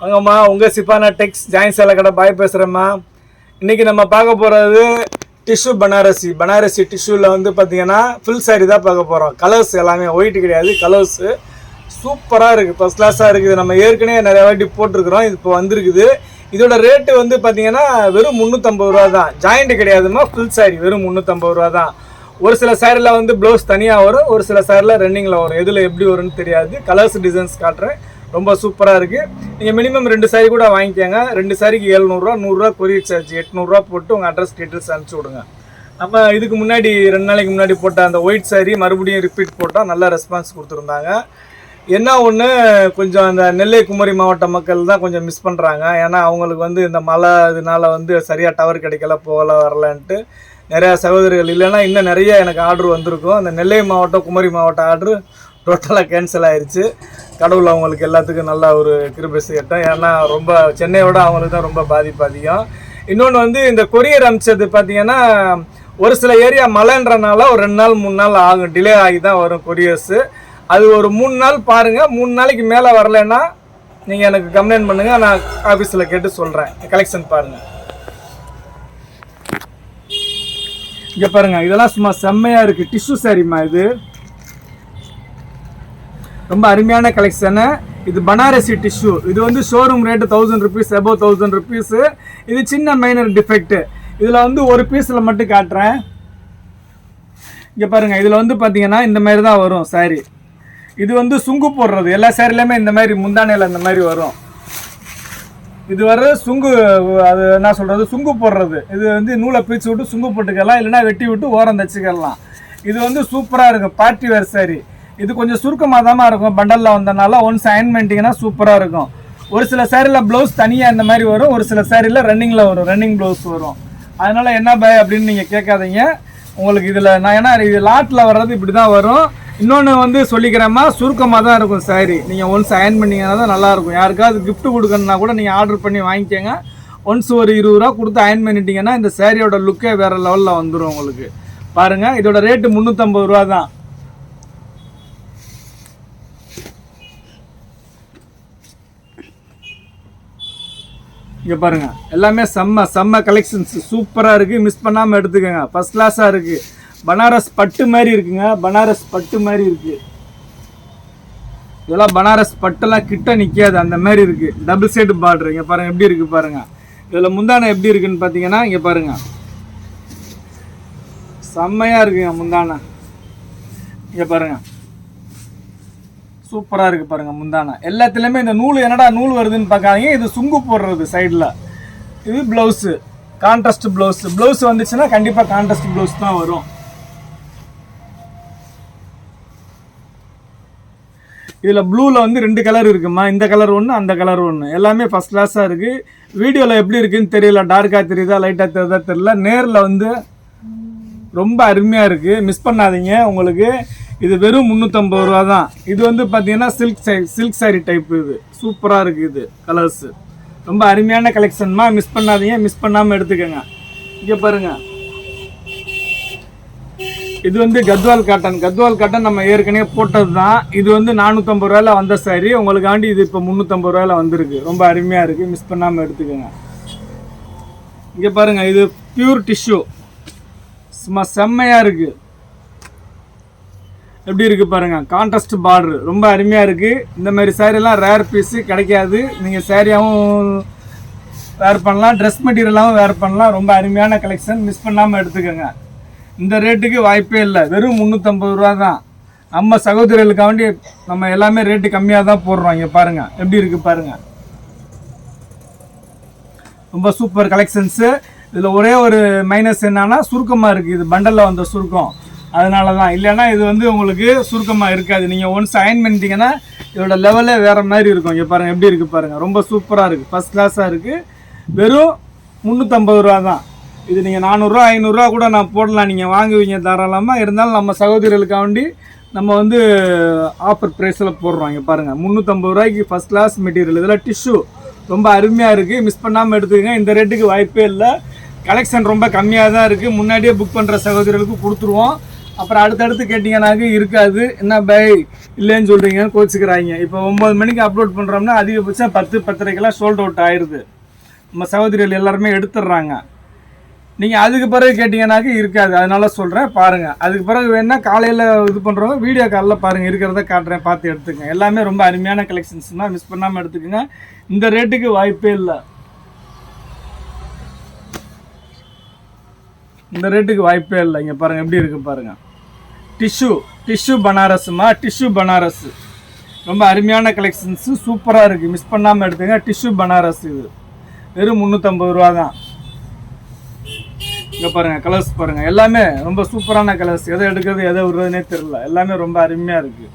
வாங்கம்மா உங்கள் சிப்பானா டெக்ஸ் ஜாயின் சேலை கடை பாய் பேசுகிறேம்மா இன்றைக்கி நம்ம பார்க்க போகிறது டிஷ்யூ பனாரசி. பனாரசி டிஷ்யூவில் வந்து பார்த்தீங்கன்னா ஃபுல் சாரி தான் பார்க்க போகிறோம் கலர்ஸ் எல்லாமே ஒயிட் கிடையாது கலர்ஸு சூப்பராக இருக்குது ஃபஸ்ட் கிளாஸாக இருக்குது. நம்ம ஏற்கனவே நிறைய வாட்டி போட்டிருக்கிறோம். இது இப்போ வந்திருக்குது. இதோட ரேட்டு வந்து பார்த்தீங்கன்னா வெறும் முந்நூற்றம்பது ரூபா தான். ஜாயிண்ட் கிடையாதுமா ஃபுல் சாரி வெறும் முந்நூற்றம்பது ரூபா தான். ஒரு சில சேரில் வந்து ப்ளவுஸ் தனியாக வரும் ஒரு சில சேரில் ரன்னிங்கில் வரும். எதில் எப்படி வரும்னு தெரியாது. கலர்ஸ் டிசைன்ஸ் காட்டுறேன். ரொம்ப சூப்பராக இருக்குது நீங்கள் மினிமம் ரெண்டு சாரி கூட வாங்கிக்கோங்க. ரெண்டு சாரிக்கு எழுநூறுவா நூறுரூவா கொரியர் சார்ஜ் எட்நூறுரூவா போட்டு உங்கள் அட்ரஸ் டீட்டெயில்ஸ் அனுப்பிச்சி விடுங்க. நம்ம இதுக்கு முன்னாடி ரெண்டு நாளைக்கு முன்னாடி போட்ட அந்த ஒயிட் சாரி மறுபடியும் ரிப்பீட் போட்டால் நல்ல ரெஸ்பான்ஸ் கொடுத்துருந்தாங்க. என்ன ஒன்று கொஞ்சம் அந்த நெல்லை குமரி மாவட்ட மக்கள் தான் கொஞ்சம் மிஸ் பண்ணுறாங்க ஏன்னா அவங்களுக்கு வந்து இந்த மழை இதனால வந்து சரியாக டவர் கிடைக்கல போகல வரலன்ட்டு நிறையா சகோதரிகள் இல்லைன்னா இன்னும் நிறைய எனக்கு ஆர்டர் வந்திருக்கும். அந்த நெல்லை மாவட்டம் குமரி மாவட்ட ஆர்டர் டோட்டலாக கேன்சல் ஆயிடுச்சு கடவுள் அவங்களுக்கு எல்லாத்துக்கும் நல்ல ஒரு கிருபை செய்யட்டும். ஏன்னா ரொம்ப சென்னையோட அவங்களுக்கு தான் ரொம்ப பாதிப்பு அதிகம். இன்னொன்று வந்து இந்த கொரியர் அனுப்பிச்சது பார்த்தீங்கன்னா ஒரு சில ஏரியா மழைன்றனால ஒரு ரெண்டு நாள் மூணு நாள் ஆகும். டிலே ஆகி தான் வரும் கொரியர்ஸு அது ஒரு மூணு நாள் பாருங்கள் மூணு நாளைக்கு மேலே வரலைன்னா நீங்கள் எனக்கு கம்ப்ளைண்ட் பண்ணுங்கள் நான் ஆஃபீஸில் கேட்டு சொல்கிறேன் கலெக்ஷன் பாருங்கள் இங்கே பாருங்கள் இதெல்லாம் சும்மா செம்மையாக இருக்குது டிஷ்யூ சாரிம்மா இது. ரொம்ப அருமையான கலெக்ஷனு இது பனாரசி டிஷ்யூ இது வந்து showroom rate thousand rupees above thousand rupees இது சின்ன மைனர் டிஃபெக்ட் இதில் வந்து ஒரு பீஸில் மட்டும் காட்டுறேன். இங்கே பாருங்கள் இதில் வந்து பார்த்தீங்கன்னா இந்த மாதிரி தான் வரும் சாரி இது வந்து சுங்கு போடுறது. எல்லா சேரீலையுமே இந்த மாதிரி முந்தானையில் இந்த மாதிரி வரும். இது வர சுங்கு அது என்ன சொல்கிறது சுங்கு போடுறது. இது வந்து நூலை பிரித்து விட்டு சுங்கு போட்டுக்கலாம். இல்லைன்னா வெட்டி விட்டு ஓரம் தச்சுக்கலாம். இது வந்து சூப்பராக இருக்கும். பார்ட்டி வேர் சாரி இது கொஞ்சம் சுருக்கமாக தான் இருக்கும். பண்டலில் வந்தனால ஒன்ஸ் அயன் பண்ணிட்டீங்கன்னா சூப்பராக இருக்கும். ஒரு சில சேரீயில் ப்ளவுஸ் தனியாக இந்த மாதிரி வரும். ஒரு சில சேரீல ரன்னிங்கில் வரும். ரன்னிங் ப்ளவுஸ் வரும். அதனால் என்ன பய அப்படின்னு நீங்கள் கேட்காதீங்க. உங்களுக்கு இதில் நான் ஏன்னா இது லாட்டில் வர்றது இப்படி தான் வரும். இன்னொன்று வந்து சொல்லிக்கிறேம்மா சுருக்கமாக தான் இருக்கும் சாரி நீங்கள் ஒன்ஸ் அயன் பண்ணிங்கன்னா தான் நல்லாயிருக்கும் யாருக்காவது கிஃப்ட் கொடுக்கணுன்னா கூட நீங்கள் ஆர்டர் பண்ணி வாங்கிக்கோங்க. ஒன்ஸ் ஒரு இருபது ரூபா கொடுத்து அயன் பண்ணிட்டீங்கன்னா இந்த சாரியோட லுக்கே வேறு லெவலில் வந்துடும் உங்களுக்கு. பாருங்கள் இதோட ரேட்டு முந்நூற்றம்பது ரூபா தான் இங்கே பாருங்க. எல்லாமே செம்ம செம்ம கலெக்ஷன்ஸ் சூப்பராக இருக்குது மிஸ் பண்ணாமல் எடுத்துக்கோங்க. ஃபஸ்ட் கிளாஸாக இருக்குது பனாரஸ் பட்டு மாதிரி இருக்குங்க. பனாரஸ் பட்டு மாதிரி இருக்குது இதெல்லாம் பனாரஸ் பட்டெல்லாம் கிட்ட நிற்காது அந்த மாதிரி இருக்குது டபுள் சைடு பார்டர் இங்கே பாருங்கள் எப்படி இருக்குது பாருங்கள் இதில் முந்தானை எப்படி இருக்குன்னு பார்த்தீங்கன்னா இங்கே பாருங்கள் செம்மையாக இருக்குங்க முந்தானை. இங்கே பாருங்கள் சூப்பராக இருக்குது பாருங்கள் முந்தானா. எல்லாத்துலேயுமே இந்த நூல் என்னடா நூல் வருதுன்னு பார்க்காதீங்க. இது சுங்கு போடுறது சைடில் இது ப்ளவுஸு கான்ட்ராஸ்ட் ப்ளவுஸ் ப்ளவுஸ் வந்துச்சுன்னா கண்டிப்பாக கான்ட்ராஸ்ட் ப்ளவுஸ் தான் வரும். இதில் ப்ளூவில் வந்து ரெண்டு கலர் இருக்குமா? இந்த கலர் ஒன்று அந்த கலர் ஒன்று எல்லாமே ஃபஸ்ட் கிளாஸாக இருக்குது வீடியோவில் எப்படி இருக்குன்னு தெரியல. டார்க்காக தெரியுதா லைட்டாக தெரியுதா தெரியல. நேரில் வந்து ரொம்ப அருமையாக இருக்குது மிஸ் பண்ணாதீங்க உங்களுக்கு. இது வெறும் முந்நூற்றம்பது ரூபா தான். இது வந்து பார்த்தீங்கன்னா சில்க் சை சில்க் சாரி டைப் இது. சூப்பராக இருக்குது இது கலர்ஸு ரொம்ப அருமையான கலெக்ஷன்மா மிஸ் பண்ணாதீங்க. மிஸ் பண்ணாமல் எடுத்துக்கோங்க. இங்கே பாருங்கள் இது வந்து கத்வால் காட்டன் கத்வால் காட்டன் நம்ம ஏற்கனவே போட்டது தான் இது வந்து நானூற்றம்பது ரூபாயில் வந்த சாரி உங்களுக்காண்டி இது இப்போ முந்நூற்றம்பது ரூபாயில் வந்திருக்கு. ரொம்ப அருமையாக இருக்குது மிஸ் பண்ணாமல் எடுத்துக்கோங்க. இங்கே பாருங்கள் இது பியூர் டிஷ்யூ சும்மா செம்மையாக இருக்குது எப்படி இருக்குது பாருங்கள் கான்ட்ராஸ்ட் பார்டர் ரொம்ப அருமையாக இருக்குது இந்த மாதிரி சேரீலாம் ரேர் பீஸு கிடைக்காது. நீங்கள் சேரீயாகவும் வேர் பண்ணலாம். ட்ரெஸ் மெட்டீரியலாகவும் வேர் பண்ணலாம். ரொம்ப அருமையான கலெக்ஷன் மிஸ் பண்ணாமல் எடுத்துக்கோங்க. இந்த ரேட்டுக்கு வாய்ப்பே இல்லை. வெறும் முந்நூற்றம்பது ரூபா தான். நம்ம சகோதரர்களுக்காண்டி நம்ம எல்லாமே ரேட்டு கம்மியாக தான் போடுறோம் இங்கே பாருங்கள் எப்படி இருக்குது பாருங்கள் ரொம்ப சூப்பர் கலெக்ஷன்ஸு இதில் ஒரே ஒரு மைனஸ் என்னன்னா சுருக்கமாக இருக்குது இது பண்டலில் வந்த சுருக்கம். அதனால தான் இல்லைன்னா இது வந்து உங்களுக்கு சுருக்கமாக இருக்காது. நீங்கள் ஒன்ஸ் அயன் பண்ணிட்டீங்கன்னா இதோட லெவலே வேறு மாதிரி இருக்கும். இங்கே பாருங்கள் எப்படி இருக்குது பாருங்கள் ரொம்ப சூப்பராக இருக்குது ஃபஸ்ட் கிளாஸாக இருக்குது வெறும் முந்நூற்றம்பது ரூபா தான். இது நீங்கள் நானூறுரூவா ஐநூறுரூவா கூட நான் போடலாம். நீங்கள் வாங்குவீங்க தாராளமாக இருந்தாலும் நம்ம சகோதரிகளுக்காண்டி நம்ம வந்து ஆஃபர் ப்ரைஸில் போடுறோம். இங்கே பாருங்கள் முந்நூற்றம்பது ரூபாய்க்கு ஃபஸ்ட் கிளாஸ் மெட்டீரியல் இதெல்லாம் டிஷ்யூ ரொம்ப அருமையாக இருக்குது மிஸ் பண்ணாமல் எடுத்துக்கங்க. இந்த ரேட்டுக்கு வாய்ப்பே இல்லை. கலெக்ஷன் ரொம்ப கம்மியாக தான் இருக்குது முன்னாடியே புக் பண்ணுற சகோதரர்களுக்கு கொடுத்துருவோம். அப்புறம் அடுத்தடுத்து கேட்டிங்கனாக்க இருக்காது. என்ன பை இல்லைன்னு சொல்கிறீங்கன்னு கோச்சிக்கிறாங்க. இப்போ ஒம்பது மணிக்கு அப்லோட் பண்ணுறோம்னா அதிகபட்சம் பத்து பத்தரைக்கெல்லாம் சோல்ட் அவுட் ஆயிடுது. நம்ம சகோதரிகள் எல்லாருமே எடுத்துடுறாங்க. நீங்கள் அதுக்கு பிறகு கேட்டிங்கன்னாக்க இருக்காது. அதனால சொல்கிறேன் பாருங்கள் அதுக்கு பிறகு வேணால் காலையில் இது பண்ணுறவங்க வீடியோ காலில் பாருங்கள் இருக்கிறத காட்டுறேன் பார்த்து எடுத்துக்கங்க. எல்லாமே ரொம்ப அருமையான கலெக்ஷன்ஸ்னால் மிஸ் பண்ணாமல் எடுத்துக்கோங்க. இந்த ரேட்டுக்கு வாய்ப்பே இல்லை. இந்த ரேட்டுக்கு வாய்ப்பே இல்லை. இங்கே பாருங்கள் எப்படி இருக்குது பாருங்கள் டிஷ்யூ டிஷ்யூ பனாரஸுமா டிஷ்யூ பனாரஸ் ரொம்ப அருமையான கலெக்ஷன்ஸு சூப்பராக இருக்குது மிஸ் பண்ணாமல் எடுத்துங்க. டிஷ்யூ பனாரஸ் இது. வெறும் முந்நூற்றம்பது ரூபா தான். இங்கே பாருங்கள் கலர்ஸ் பாருங்கள் எல்லாமே ரொம்ப சூப்பரான கலர்ஸ் எதை எடுக்கிறது எதை விடுறதுனே தெரில எல்லாமே ரொம்ப அருமையாக இருக்குது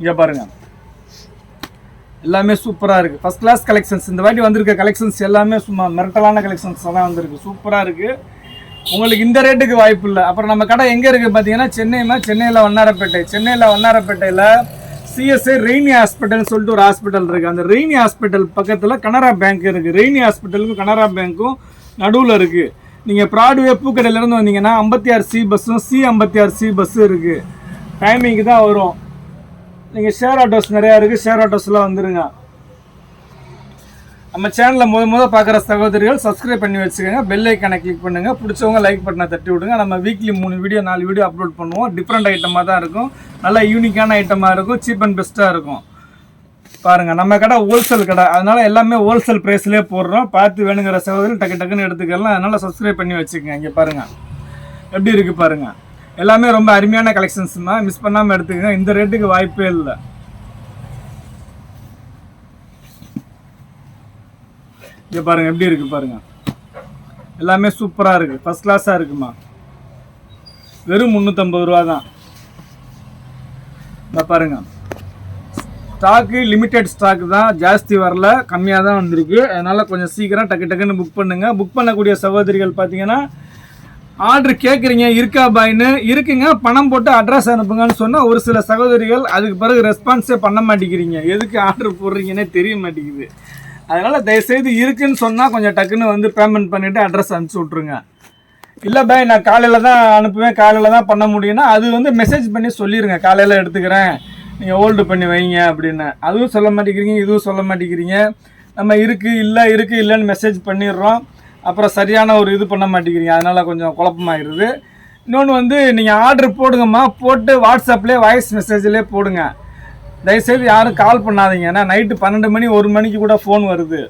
இங்கே பாருங்கள் எல்லாமே சூப்பராக இருக்குது ஃபஸ்ட் கிளாஸ் கலெக்ஷன்ஸ் இந்த வாட்டி வந்திருக்க கலெக்ஷன்ஸ் எல்லாமே சும்மா மிரட்டலான கலெக்ஷன்ஸ் தான் வந்திருக்கு. சூப்பராக இருக்குது உங்களுக்கு இந்த ரேட்டுக்கு வாய்ப்பு இல்லை. அப்புறம் நம்ம கடை எங்கே இருக்குது பார்த்தீங்கன்னா சென்னைமா சென்னையில் வண்ணாரப்பேட்டை. சென்னையில் வண்ணாரப்பேட்டையில் சிஎஸ்ஐ ரெய்னி ஹாஸ்பிட்டல்னு சொல்லிட்டு ஒரு ஹாஸ்பிட்டல் இருக்குது அந்த ரெய்னி ஹாஸ்பிட்டல் பக்கத்தில் கனரா பேங்க் இருக்குது ரெய்னி ஹாஸ்பிட்டலுக்கும் கனரா பேங்க்கும் நடுவில் இருக்குது நீங்கள் ப்ராட்வே பூக்கடையிலேருந்து வந்தீங்கன்னா ஐம்பத்தி ஆறு சி பஸ்ஸும் சி ஐம்பத்தி ஆறு சி பஸ்ஸும் இருக்குது டைமிங்க்கு தான் வரும். நீங்கள் ஷேர் ஆட்டோஸ் நிறையா இருக்குது ஷேர் ஆட்டோஸ்லாம் வந்துடுங்க நம்ம சேனலில் முத முத பார்க்குற சகோதரிகள் சப்ஸ்கிரைப் பண்ணி வச்சுக்கோங்க. பெல் ஐக்கானை கிளிக் பண்ணுங்கள் பிடிச்சவங்க லைக் பட்டனை தட்டி விடுங்க. நம்ம வீக்லி மூணு வீடியோ நாலு வீடியோ அப்லோட் பண்ணுவோம். டிஃப்ரெண்ட் ஐட்டமாக தான் இருக்கும். நல்லா யூனிக்கான ஐட்டமாக இருக்கும். சீப் அண்ட் பெஸ்ட்டாக இருக்கும். பாருங்கள் நம்ம கடை ஹோல்சேல் கடை. அதனால் எல்லாமே ஹோல்சேல் ப்ரைஸ்லேயே போடுறோம். பார்த்து வேணுங்கிற சகோதரி டக்கு டக்குன்னு எடுத்துக்கலாம். அதனால் சப்ஸ்கிரைப் பண்ணி வச்சுக்கோங்க. இங்கே பாருங்கள் எப்படி இருக்குது பாருங்கள் எல்லாமே ரொம்ப அருமையான கலெக்ஷன்ஸ்மா மிஸ் பண்ணாமல் எடுத்துக்கங்க. இந்த ரேட்டுக்கு வாய்ப்பே இல்லை. இங்கே பாருங்க எப்படி இருக்கு பாருங்க. எல்லாமே சூப்பராக இருக்கு. ஃபர்ஸ்ட் கிளாஸாக இருக்குமா? வெறும் முந்நூற்றம்பது ரூபா தான். இந்த பாருங்க. ஸ்டாக்கு லிமிட்டெட் ஸ்டாக் தான். ஜாஸ்தி வரல கம்மியாக தான் வந்திருக்கு. அதனால் கொஞ்சம் சீக்கிரம் டக்கு டக்குன்னு புக் பண்ணுங்கள் புக் பண்ணக்கூடிய சகோதரிகள் பார்த்தீங்கன்னா ஆர்டர் கேட்குறீங்க இருக்கா பாய்னு? இருக்குங்க பணம் போட்டு அட்ரஸ் அனுப்புங்கன்னு சொன்னால் ஒரு சில சகோதரிகள் அதுக்கு பிறகு ரெஸ்பான்ஸே பண்ண மாட்டேங்கிறீங்க. எதுக்கு ஆர்டர் போடுறீங்கன்னே தெரிய மாட்டேங்குது. அதனால் தயவுசெய்து இருக்குன்னு சொன்னால் கொஞ்சம் டக்குன்னு வந்து பேமெண்ட் பண்ணிவிட்டு அட்ரஸ் அனுப்பிச்சி விட்ருங்க இல்லை பாய் நான் காலையில் தான் அனுப்புவேன். காலையில் தான் பண்ண முடியும்னா அது வந்து மெசேஜ் பண்ணி சொல்லிடுங்க காலையில் எடுத்துக்கிறேன். நீங்கள் ஹோல்டு பண்ணி வைங்க அப்படின்னு. அதுவும் சொல்ல மாட்டேங்கிறீங்க இதுவும் சொல்ல மாட்டேங்கிறீங்க. நம்ம இருக்குது இல்லை இருக்குது இல்லைன்னு மெசேஜ் பண்ணிடுறோம். அப்புறம் சரியான ஒரு இது பண்ண மாட்டேங்கிறீங்க. அதனால் கொஞ்சம் குழப்பமாயிருது. இன்னொன்று வந்து நீங்கள் ஆர்டர் போடுங்கம்மா. போட்டு வாட்ஸ்அப்லேயே வாய்ஸ் மெசேஜ்லேயே போடுங்க. தயவுசெய்து யாரும் கால் பண்ணாதீங்க. ஏன்னா நைட்டு பன்னெண்டு மணி ஒரு மணிக்கு கூட ஃபோன் வருது.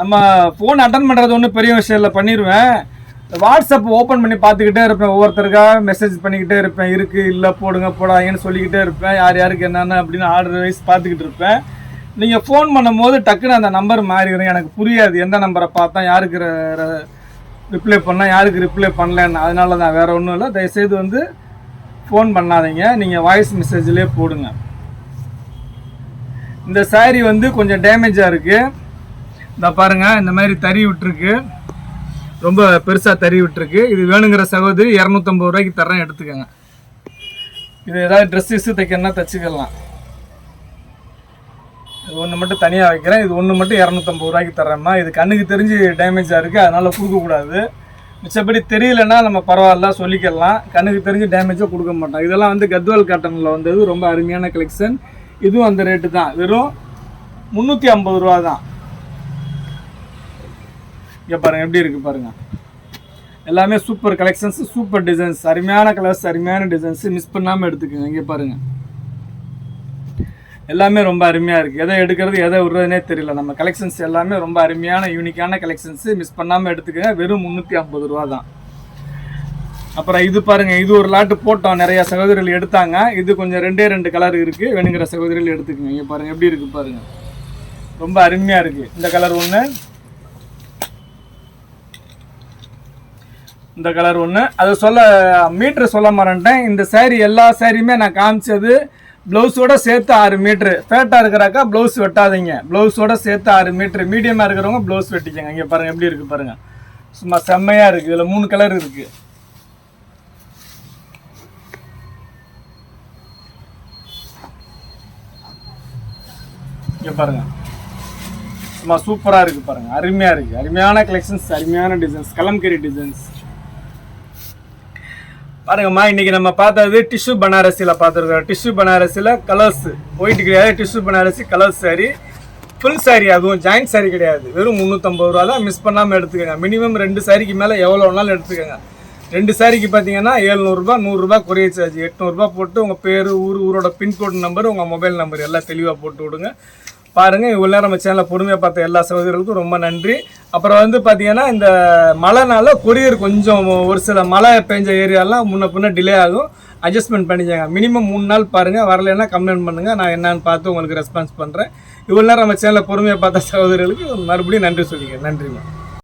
நம்ம ஃபோன் அட்டன் பண்ணுறது ஒன்றும் பெரிய விஷயம் இல்லை. பண்ணிடுவேன் வாட்ஸ்அப் ஓப்பன் பண்ணி பார்த்துக்கிட்டே இருப்பேன். ஒவ்வொருத்தருக்காக மெசேஜ் பண்ணிக்கிட்டே இருப்பேன். இருக்குது இல்லை போடுங்க போடாதீங்கன்னு சொல்லிக்கிட்டே இருப்பேன். யார் யாருக்கு என்னென்ன அப்படின்னு ஆர்டர் வைஸ் பார்த்துக்கிட்டு இருப்பேன். நீங்கள் ஃபோன் பண்ணும்போது டக்குன்னு அந்த நம்பர் மாறிடும். எனக்கு புரியாது. எந்த நம்பரை பார்த்தா யாருக்கு ரிப்ளை பண்ணால் யாருக்கு ரிப்ளை பண்ணலன்னு. அதனால தான் வேறு ஒன்றும் இல்லை. தயவுசெய்து வந்து ஃபோன் பண்ணாதீங்க. நீங்கள் வாய்ஸ் மெசேஜ்லேயே போடுங்க. இந்த saree வந்து கொஞ்சம் டேமேஜாக இருக்குது இந்த பாருங்கள் இந்த மாதிரி தறி விட்டுருக்கு. ரொம்ப பெருசாக தறி விட்டுருக்கு. இது வேணுங்கிற சகோதரி இரநூத்தம்பது ரூபாய்க்கு தரேன் எடுத்துக்கோங்க. இது ஏதாவது ட்ரெஸ் தைக்கணும்னா தச்சுக்கலாம். இது ஒன்று மட்டும் தனியாக வைக்கிறேன். இது ஒன்று மட்டும் இரநூத்தம்பது ரூபாய்க்கு தரேம்மா இது கண்ணுக்கு தெரிஞ்சு டேமேஜாக இருக்குது அதனால் கொடுக்கக்கூடாது மிச்சப்படி தெரியலன்னா நம்ம பரவாயில்ல சொல்லிக்கலாம். கண்ணுக்கு தெரிஞ்சு டேமேஜாக கொடுக்க மாட்டோம். இதெல்லாம் வந்து கத்வால் காட்டனில் வந்தது. ரொம்ப அருமையான கலெக்ஷன் இதுவும் அந்த ரேட்டு தான். வெறும் முந்நூற்றி ஐம்பது ரூபா தான் இங்கே பாருங்கள் எப்படி இருக்குது பாருங்கள் எல்லாமே சூப்பர் கலெக்ஷன்ஸ் சூப்பர் டிசைன்ஸ் அருமையான கலர்ஸ் அருமையான டிசைன்ஸ் மிஸ் பண்ணாமல் எடுத்துக்கோங்க. இங்கே பாருங்கள் எல்லாமே ரொம்ப அருமையாக இருக்குது எதை எடுக்கிறது எதை விடுறதுனே தெரியல. நம்ம கலெக்ஷன்ஸ் எல்லாமே ரொம்ப அருமையான யூனிக்கான கலெக்ஷன்ஸு மிஸ் பண்ணாமல் எடுத்துக்கோங்க. வெறும் முந்நூற்றி ஐம்பது ரூபா தான். அப்புறம் இது பாருங்கள் இது ஒரு லாட்டு போட்டோம். நிறையா சகோதரிகள் எடுத்தாங்க. இது கொஞ்சம் ரெண்டே ரெண்டு கலர் இருக்குது வேணுங்கிற சகோதரிகள் எடுத்துக்கோங்க. இங்கே பாருங்கள் எப்படி இருக்குது பாருங்கள் ரொம்ப அருமையாக இருக்குது இந்த கலர் ஒன்று இந்த கலர் ஒன்று அது சொல்ல மீட்ரு சொல்ல மறந்துட்டேன். இந்த சேரீ எல்லா சேரீயுமே நான் காமிச்சது ப்ளவுஸோட சேர்த்து ஆறு மீட்ரு ஃபேட்டாக இருக்கிறாக்கா ப்ளவுஸ் வெட்டாதீங்க. ப்ளவுஸோட சேர்த்து ஆறு மீட்ரு மீடியமாக இருக்கிறவங்க ப்ளவுஸ் வெட்டிக்கங்க. இங்கே பாருங்கள் எப்படி இருக்குது பாருங்கள் சும்மா செம்மையாக இருக்குது இதில் மூணு கலர் இருக்குது இங்கே பாருங்கள் சும்மா சூப்பராக இருக்குது பாருங்கள் அருமையாக இருக்குது அருமையான கலெக்ஷன்ஸ் அருமையான டிசைன்ஸ் கலம்கரி டிசைன்ஸ் பாருங்கம்மா இன்றைக்கி நம்ம பார்த்தது டிஷ்யூ பனாரசியில் பார்த்துருக்கோம் டிஷ்யூ பனாரசியில் கலர்ஸ் ஒயிட் கிடையாது tissue Banarasi colours sari full sari அதுவும் ஜாயிண்ட் சாரி கிடையாது. வெறும் முந்நூற்றம்பது ரூபா தான் மிஸ் பண்ணாமல் எடுத்துக்கோங்க. மினிமம் ரெண்டு சாரிக்கு மேலே எவ்வளோ வேணாலும் எடுத்துக்கோங்க. ரெண்டு சாரிக்கு பார்த்தீங்கன்னா ஏழ்நூறுபா நூறுரூபா குறைய சார்ஜ் எட்நூறுபா போட்டு உங்கள் பேர் ஊர் ஊரோட பின்கோட் நம்பர் உங்கள் மொபைல் நம்பர் எல்லாம் தெளிவாக போட்டு விடுங்க. பாருங்கள் இவ்வளோ நேரம் நம்ம சேனலை பொறுமையாக பார்த்த எல்லா சகோதரர்களுக்கும் ரொம்ப நன்றி. அப்புறம் வந்து பார்த்தீங்கன்னா இந்த மழைனால கொரியர் கொஞ்சம் ஒரு சில மழை பெஞ்ச ஏரியாலாம் முன்ன பின்ன டிலே ஆகும். அட்ஜஸ்ட்மெண்ட் பண்ணிக்கங்க. மினிமம் மூணு நாள் பாருங்கள் வரலைன்னா கம்ப்ளைண்ட் பண்ணுங்கள் நான் என்னன்னு பார்த்து உங்களுக்கு ரெஸ்பான்ஸ் பண்ணுறேன் இவ்வளோ நேரம் நம்ம சேனலை பொறுமையாக பார்த்த சகோதரர்களுக்கு மறுபடியும் நன்றி சொல்லிக்கிறேன். நன்றிம்மா